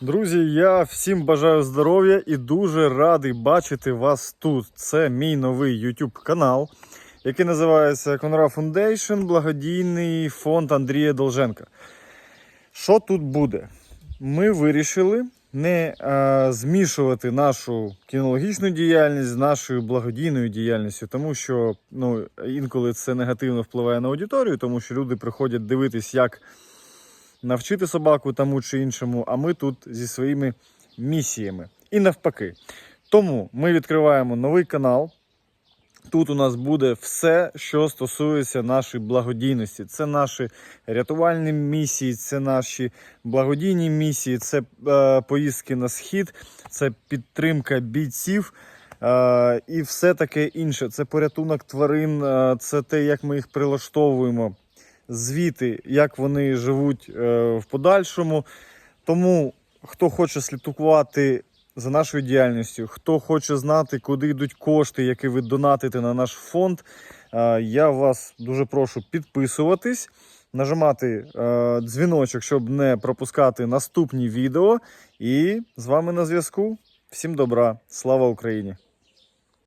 Друзі, я всім бажаю здоров'я і дуже радий бачити вас тут. Це мій новий YouTube канал, який називається Конра Foundation, благодійний фонд Андрія Долженка. Що тут буде? Ми вирішили не е, змішувати нашу кінологічну діяльність з нашою благодійною діяльністю, тому що ну, інколи це негативно впливає на аудиторію, тому що люди приходять дивитись, як навчити собаку тому чи іншому, а ми тут зі своїми місіями. І навпаки. Тому ми відкриваємо новий канал. Тут у нас буде все, що стосується нашої благодійності. Це наші рятувальні місії, це наші благодійні місії, це е, поїздки на схід, це підтримка бійців е, і все таке інше. Це порятунок тварин, е, це те, як ми їх прилаштовуємо, звіти, як вони живуть е, в подальшому. Тому хто хоче слідкувати за нашою діяльністю, хто хоче знати, куди йдуть кошти, які ви донатите на наш фонд, е, я вас дуже прошу підписуватись, нажимати е, дзвіночок, щоб не пропускати наступні відео. І з вами на зв'язку. Всім добра, слава Україні!